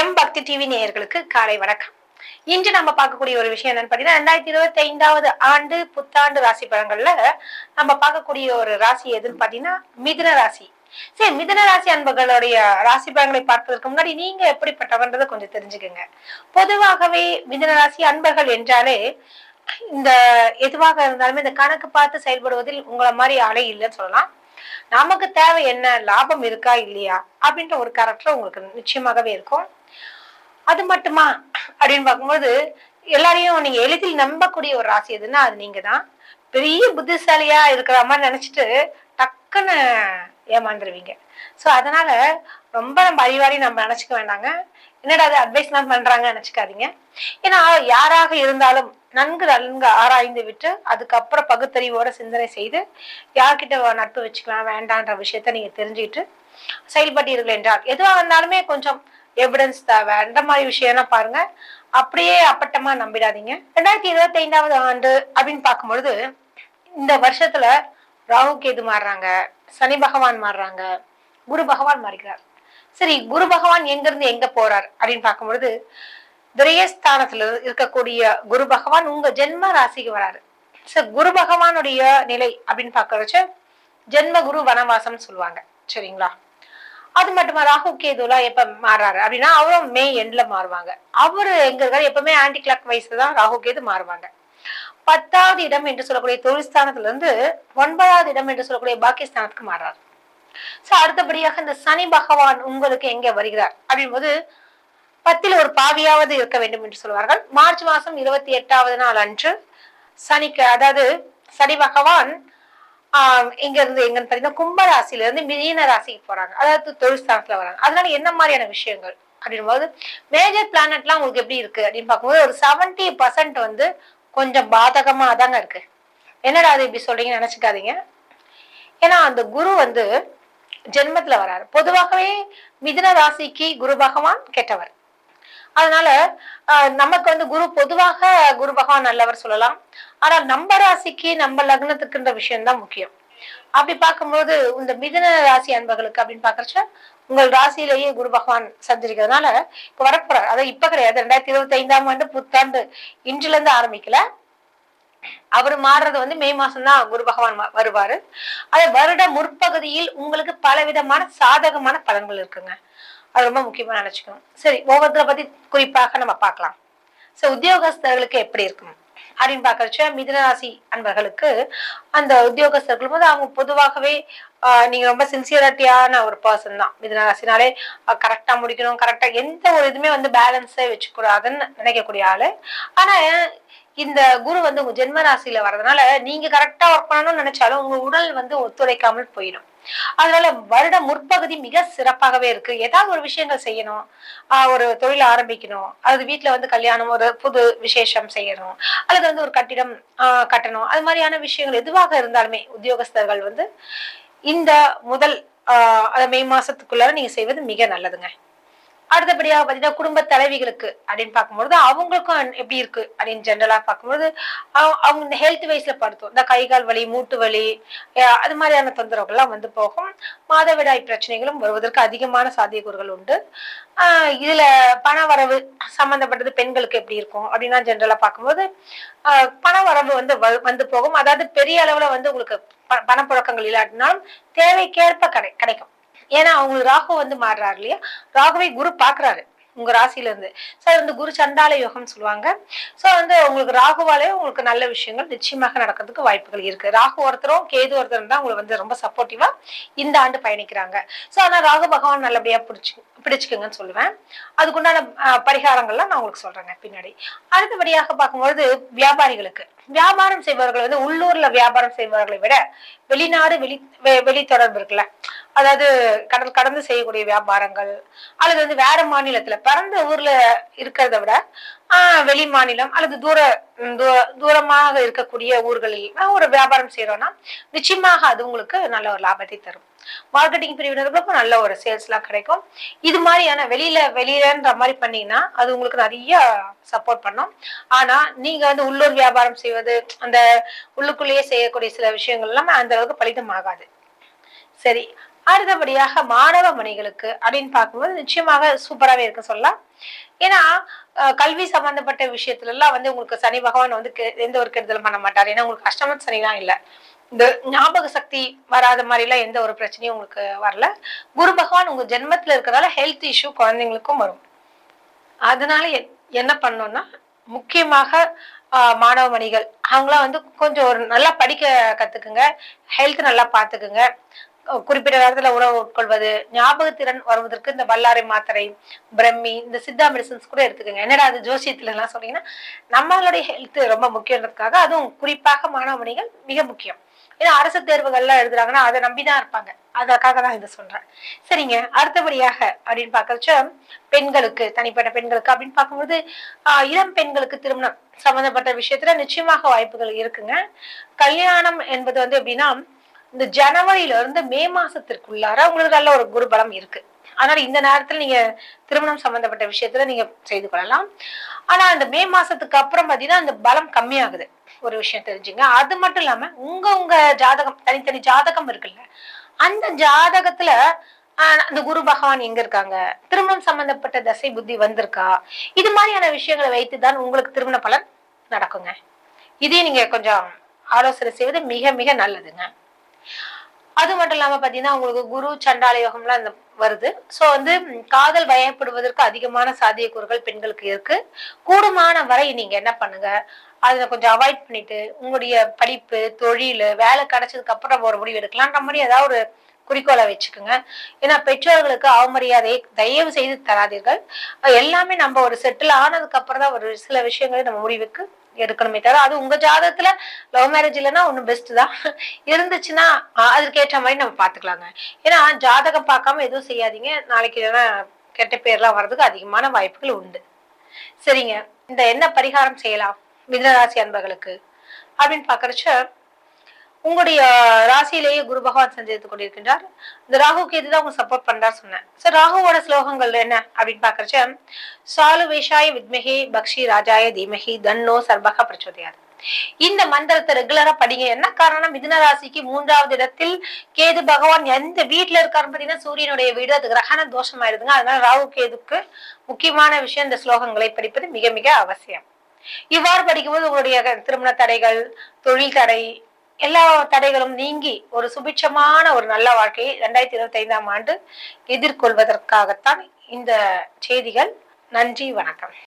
M பக்தி TV நேயர்களுக்கு காலை வணக்கம். இன்று நம்ம பார்க்கக்கூடிய ஒரு விஷயம் என்னன்னு பாத்தீங்கன்னா ரெண்டாயிரத்தி இருபத்தி ஐந்தாவது ஆண்டு புத்தாண்டு ராசி பலன்கள்ல நம்ம பார்க்கக்கூடிய ஒரு ராசி எதுன்னு பாத்தீங்கன்னா மிதுன ராசி. சரி மிதன ராசி அன்பர்களுடைய ராசி பலன்களை பார்ப்பதற்கு முன்னாடி நீங்க எப்படிப்பட்டவன்றதை கொஞ்சம் தெரிஞ்சுக்கோங்க. பொதுவாகவே மிதன ராசி அன்பர்கள் என்றாலே இந்த எதுவாக இருந்தாலுமே இந்த கணக்கு பார்த்து செயல்படுவதில் உங்களை மாதிரி ஆளே இல்லைன்னு சொல்லலாம். நமக்கு தேவை என்ன? லாபம் இருக்கா? இல்லையா? அப்படின்ற ஒரு கேரக்டர் உங்களுக்கு நிச்சயமாகவே இருக்கும். அது மட்டுமா? அப்படின்னு பார்க்கும்போது எல்லாரையும் நீங்க எளிதில் நம்பக்கூடிய ஒரு ராசி எதுன்னா அது நீங்க தான் பெரிய புத்திசாலியா இருக்கிற மாதிரி நினைச்சிட்டு டக்குன்னு ஏமாந்துருவீங்க. ஸோ அதனால ரொம்ப நம்ம அறிவாளி நம்ம நினைச்சுக்க வேண்டாங்க. என்னடா அது அட்வைஸ்லாம் பண்றாங்க நினைச்சுக்காதீங்க. ஏன்னா யாராக இருந்தாலும் நன்கு நன்கு ஆராய்ந்து விட்டு அதுக்கப்புறம் பகுத்தறிவோட சிந்தனை செய்து யார்கிட்ட நட்பு வச்சுக்கலாம் வேண்டான்ற விஷயத்த நீங்க தெரிஞ்சுக்கிட்டு செயல்பட்டீர்கள் என்றால் எதுவாக இருந்தாலுமே கொஞ்சம் எவிடன்ஸ் தேவை. அந்த மாதிரி விஷயம்லாம் பாருங்க அப்படியே அப்பட்டமா நம்பிடாதீங்க. ரெண்டாயிரத்தி இருபத்தி ஐந்தாவது ஆண்டு அப்படின்னு பார்க்கும்பொழுது இந்த வருஷத்துல ராகு கேது மாறுறாங்க சனி பகவான் மாறுறாங்க குரு பகவான் மாறுகிறார். சரி குரு பகவான் எங்கிருந்து எங்க போறார் அப்படின்னு பார்க்கும்பொழுது திரயஸ்தானத்துல இருக்கக்கூடிய குரு பகவான் உங்க ஜென்ம ராசிக்கு வராரு. சார் குரு பகவானுடைய நிலை அப்படின்னு பார்க்கறச்ச ஜென்ம குரு வனவாசம் சொல்லுவாங்க. சரிங்களா? அது மட்டுமா? ராகு கேதுலா எப்ப மாறாரு? அப்படின்னா அவரும் மே எண்ட்ல மாறுவாங்க. அவரு எங்க இருக்காரு? எப்பவுமே ஆன்டி கிளாக் வைஸ்ல தான் ராகு கேது மாறுவாங்க. பத்தாவது இடம் என்று சொல்லக்கூடிய தொழில்ஸ்தானத்துல இருந்து ஒன்பதாவது இடம் என்று சொல்லக்கூடிய பாகிஸ்தானத்துக்கு மாறாரு. சோ அடுத்தபடியாக இந்த சனி பகவான் உங்களுக்கு எங்க வருகிறார்? அப்படின்போது பத்தில் ஒரு பாவியாவது இருக்க வேண்டும் என்று சொல்வார்கள். மார்ச் மாதம் இருபத்தி எட்டாவது நாள் அன்று சனிக்கு அதாவது சனி பகவான் ஆஹ் இங்க இருந்து எங்கன்னு பார்த்தீங்கன்னா கும்ப இருந்து மீன ராசிக்கு போறாங்க. அதாவது தொழில் ஸ்தானத்துல வராங்க. அதனால என்ன மாதிரியான விஷயங்கள் அப்படின்போது மேஜர் பிளானட்லாம் உங்களுக்கு எப்படி இருக்கு அப்படின்னு பார்க்கும்போது ஒரு செவன்டி பர்சன்ட் வந்து கொஞ்சம் பாதகமா தாங்க இருக்கு. என்னடா அது இப்படி சொல்றீங்கன்னு நினைச்சுக்காதீங்க. ஏன்னா அந்த குரு வந்து ஜென்மத்துல வராரு. பொதுவாகவே மிதுன ராசிக்கு குரு பகவான் கெட்டவர். அதனால நமக்கு வந்து குரு பொதுவாக குரு பகவான் நல்லவர் சொல்லலாம். ஆனால் நம்ம ராசிக்கு நம்ம லக்னத்துக்குன்ற விஷயம் தான் முக்கியம். அப்படி பார்க்கும்போது இந்த மிதன ராசி அன்பர்களுக்கு அப்படின்னு பாக்குறச்ச உங்கள் ராசியிலேயே குரு பகவான் சந்திருக்கிறதுனால இப்ப வரப்போறாரு. அதாவது இப்ப கிடையாது. ரெண்டாயிரத்தி இருபத்தி ஐந்தாம் ஆண்டு புத்தாண்டு இன்றுல இருந்து ஆரம்பிக்கல. அவர் மாறுறது வந்து மே மாசம் தான் குரு பகவான் வருவாரு. அது வருட முற்பகுதியில் உங்களுக்கு பலவிதமான சாதகமான பலன்கள் இருக்குங்க. அது ரொம்ப முக்கியமாக நினச்சிக்கணும். சரி ஒவ்வொருத்தரை பத்தி குறிப்பாக நம்ம பார்க்கலாம். ஸோ உத்தியோகஸ்தர்களுக்கு எப்படி இருக்கும்? அப்படின்னு பாக்குறச்ச மிதனராசி அன்பர்களுக்கு அந்த உத்தியோகஸ்தர்கள் போது அவங்க பொதுவாகவே நீங்க ரொம்ப சின்சியரிட்டியான ஒரு பர்சன் தான். மிதுனராசினாலே கரெக்டா முடிக்கணும் கரெக்டா எந்த ஒரு இதுவுமே வந்து பேலன்ஸே வச்சுக்கூடாதுன்னு நினைக்கக்கூடிய ஆளு. ஆனா இந்த குரு வந்து உங்க ஜென்ம ராசியில வர்றதுனால நீங்க கரெக்டா ஒர்க் பண்ணணும்னு நினைச்சாலும் உங்க உடல் வந்து ஒத்துழைக்காமல் போயிடும். அதனால வருட முற்பகுதி மிக சிறப்பாகவே இருக்கு. ஏதாவது ஒரு விஷயங்கள் செய்யணும். ஒரு தொழில் ஆரம்பிக்கணும். அது வீட்டுல வந்து கல்யாணம் ஒரு புது விசேஷம் செய்யணும். அல்லது வந்து ஒரு கட்டிடம் கட்டணும். அது மாதிரியான விஷயங்கள் யாராக இருந்தாலுமே உத்தியோகஸ்தர்கள் வந்து இந்த முதல் மே மாசத்துக்குள்ளார நீங்க செய்வது மிக நல்லதுங்க. அடுத்தபடியாக பார்த்தீங்கன்னா குடும்ப தலைவிகளுக்கு அப்படின்னு பார்க்கும்பொழுது அவங்களுக்கும் எப்படி இருக்கு அப்படின்னு ஜென்ரலாக பார்க்கும்போது அவங்க அவங்க இந்த ஹெல்த் வைஸ்ல படுத்தும் இந்த கை கால் வலி மூட்டு வலி அது மாதிரியான தொந்தரவுகள்லாம் வந்து போகும். மாதவிடாய் பிரச்சனைகளும் வருவதற்கு அதிகமான சாத்தியக்கூறுகள் உண்டு. இதுல பண வரவு சம்பந்தப்பட்டது பெண்களுக்கு எப்படி இருக்கும் அப்படின்னா ஜென்ரலாக பார்க்கும்போது பண வரவு வந்து வ- வந்து போகும். அதாவது பெரிய அளவில் வந்து உங்களுக்கு ப- பணப்புழக்கங்கள் இல்லாட்டினாலும் தேவைக்கேற்ப கிடை கிடைக்கும். ஏன்னா அவங்களுக்கு ராகு வந்து மாறுறாரு இல்லையா? ராகுவை குரு பாக்குறாரு உங்க ராசில இருந்து. சோ வந்து குரு சண்டால யோகம் சொல்லுவாங்க. சோ வந்து உங்களுக்கு ராகுவாலே உங்களுக்கு நல்ல விஷயங்கள் நிச்சயமாக நடக்கிறதுக்கு வாய்ப்புகள் இருக்கு. ராகு ஒருத்தரும் கேது ஒருத்தரும் தான் உங்களுக்கு வந்து ரொம்ப சப்போர்ட்டிவா இந்த ஆண்டு பயணிக்கிறாங்க. சோ ஆனா ராகு பகவான் நல்லபடியா பிடிச்சு பிடிச்சுக்குங்கன்னு சொல்லுவேன். அதுக்குண்டான பரிகாரங்கள்லாம் நான் உங்களுக்கு சொல்றேங்க பின்னாடி. அடுத்தபடியாக பார்க்கும்பொழுது வியாபாரிகளுக்கு. வியாபாரம் செய்பவர்கள் வந்து உள்ளூர்ல வியாபாரம் செய்பவர்களை விட வெளிநாடு வெளி வெ- வெளி தொடர்பு இருக்குல்ல. அதாவது கடல் கடந்து செய்யக்கூடிய வியாபாரங்கள் அல்லது வந்து வேற மாநிலத்துல பிறந்த ஊர்ல இருக்கிறத விட வெளி மாநிலம் அல்லது தூர தூரமாக இருக்கக்கூடிய ஊர்களில் நான் ஒரு வியாபாரம் செய்யறோம்னா நிச்சயமாக அது உங்களுக்கு நல்ல ஒரு லாபத்தை தரும். மார்க்கெட்டிங் பிரிவினர்களுக்கும் நல்ல ஒரு சேல்ஸ்லாம் கிடைக்கும். இது மாதிரியான வெளியில வெளியிலன்ற மாதிரி பண்ணீங்கன்னா அது உங்களுக்கு நிறைய சப்போர்ட் பண்ணும். ஆனா நீங்க வந்து உள்ளூர் வியாபாரம் செய்வது அந்த உள்ளுக்குள்ளேயே செய்யக்கூடிய சில விஷயங்கள் எல்லாமே அந்த அளவுக்கு பலிதம் ஆகாது சரி அடுத்தபடியாக மாணவ மணிகளுக்கு அப்படின்னு பார்க்கும்போது நிச்சயமாக சூப்பராகவே இருக்க சொல்லலாம். ஏன்னா கல்வி சம்பந்தப்பட்ட விஷயத்துல எல்லாம் வந்து உங்களுக்கு சனி பகவான் வந்து எந்த ஒரு கெடுதலும் பண்ண மாட்டார். ஏன்னா உங்களுக்கு கஷ்டம சனிலாம் இல்லை. இந்த ஞாபக சக்தி வராத மாதிரிலாம் எந்த ஒரு பிரச்சனையும் உங்களுக்கு வரல. குரு பகவான் உங்க ஜென்மத்துல இருக்கிறதால ஹெல்த் இஷ்யூ குழந்தைங்களுக்கும் வரும். அதனால என்ன பண்ணோம்னா முக்கியமாக மாணவ மணிகள் அவங்களாம் வந்து கொஞ்சம் ஒரு நல்லா படிக்க கத்துக்குங்க. ஹெல்த் நல்லா பார்த்துக்குங்க குறிப்பிட்ட நேரத்துல உணவு உட்கொள்வது ஞாபகத்திறன் வருவதற்கு இந்த வல்லாரை மாத்திரை பிரம்மி இந்த சித்தா மெடிசன்ஸ் கூட எடுத்துக்கோங்க. என்னடா அது ஜோசியத்துல எல்லாம் சொன்னீங்கன்னா நம்மளுடைய ஹெல்த் ரொம்ப முக்கியன்றதுக்காக அதுவும் குறிப்பாக மாணவமணிகள் மிக முக்கியம். ஏன்னா அரசு தேர்வுகள்லாம் எழுதுறாங்கன்னா அதை நம்பிதான் இருப்பாங்க. அதற்காக தான் இதை சொல்றேன். சரிங்க. அடுத்தபடியாக அப்படின்னு பாக்கறச்ச பெண்களுக்கு தனிப்பட்ட பெண்களுக்கு அப்படின்னு பார்க்கும்போது ஆஹ் இளம் பெண்களுக்கு திருமணம் சம்பந்தப்பட்ட விஷயத்துல நிச்சயமாக வாய்ப்புகள் இருக்குங்க. கல்யாணம் என்பது வந்து எப்படின்னா இந்த ஜனவரியில இருந்து மே மாசத்திற்குள்ளார உங்களுக்கு நல்ல ஒரு குருபலம் இருக்கு. அதனால இந்த நேரத்துல நீங்க திருமணம் சம்பந்தப்பட்ட விஷயத்துல நீங்க செய்து கொள்ளலாம். ஆனா அந்த மே மாசத்துக்கு அப்புறம் பாத்தீங்கன்னா அந்த பலம் கம்மியாகுது. ஒரு விஷயம் தெரிஞ்சுங்க. அது மட்டும் இல்லாம உங்க உங்க ஜாதகம் தனித்தனி ஜாதகம் இருக்குல்ல அந்த ஜாதகத்துல அந்த குரு பகவான் எங்க இருக்காங்க? திருமணம் சம்பந்தப்பட்ட தசை புத்தி வந்திருக்கா? இது மாதிரியான விஷயங்களை வைத்துதான் உங்களுக்கு திருமண பலன் நடக்குங்க. இதையும் நீங்க கொஞ்சம் ஆலோசனை செய்வது மிக மிக நல்லதுங்க. அது மட்டும் இல்லாம பாத்தீங்கன்னா உங்களுக்கு குரு சண்டால யோகம்லாம் இந்த வருது. ஸோ வந்து காதல் பயப்படுவதற்கு அதிகமான சாத்தியக்கூறுகள் பெண்களுக்கு இருக்கு. கூடுமான வரை நீங்க என்ன பண்ணுங்க? அதை கொஞ்சம் அவாய்ட் பண்ணிட்டு உங்களுடைய படிப்பு தொழில் வேலை கிடைச்சதுக்கு அப்புறம் ஒரு முடிவு எடுக்கலாம். மாதிரி ஏதாவது ஒரு குறிக்கோளை வச்சுக்கோங்க. ஏன்னா பெற்றோர்களுக்கு அவமரியாதையை தயவு செய்து தராதீர்கள். எல்லாமே நம்ம ஒரு செட்டில் ஆனதுக்கு அப்புறம் தான் ஒரு சில விஷயங்களை நம்ம முடிவுக்கு எடுக்கணுமே தவிர அது உங்க ஜாதகத்துல லவ் மேரேஜ் இல்லைன்னா ஒன்றும் பெஸ்ட் தான். இருந்துச்சுன்னா அதுக்கேற்ற மாதிரி நம்ம பாத்துக்கலாங்க ஏன்னா ஜாதகம் பார்க்காம எதுவும் செய்யாதீங்க. நாளைக்கு இல்லைன்னா கெட்ட பேர்லாம் வர்றதுக்கு அதிகமான வாய்ப்புகள் உண்டு. சரிங்க. இந்த என்ன பரிகாரம் செய்யலாம்? மிதனராசி அன்பர்களுக்கு அப்படின்னு பாக்குறச்ச உங்களுடைய ராசியிலேயே குரு பகவான் சஞ்சரித்துக் கொண்டிருக்கின்றார். இந்த ராகுக்கு எதுதான் உங்க சப்போர்ட் பண்றாரு சொன்னேன். சார் ராகுவோட ஸ்லோகங்கள் என்ன அப்படின்னு பாக்குறச்ச சாலு வேஷாய வித்மகி பக்ஷி ராஜாய தீமகி தன்னோ சர்பக பிரச்சோதையாது. இந்த மந்திரத்தை ரெகுலரா படிங்க. என்ன காரணம் மிதுன ராசிக்கு மூன்றாவது இடத்தில் கேது பகவான் எந்த வீட்டுல இருக்காரு பாத்தீங்கன்னா சூரியனுடைய வீடு அது கிரகண தோஷம் ஆயிருதுங்க அதனால ராகு கேதுக்கு முக்கியமான விஷயம் இந்த ஸ்லோகங்களை படிப்பது மிக மிக அவசியம். இவ்வாறு படிக்கும்போது உங்களுடைய திருமண தடைகள் தொழில் தடை எல்லா தடைகளும் நீங்கி ஒரு சுபிட்சமான ஒரு நல்ல வாழ்க்கையை ரெண்டாயிரத்தி இருபத்தி ஐந்தாம் ஆண்டு எதிர்கொள்வதற்காகத்தான் இந்த செய்திகள். நன்றி வணக்கம்.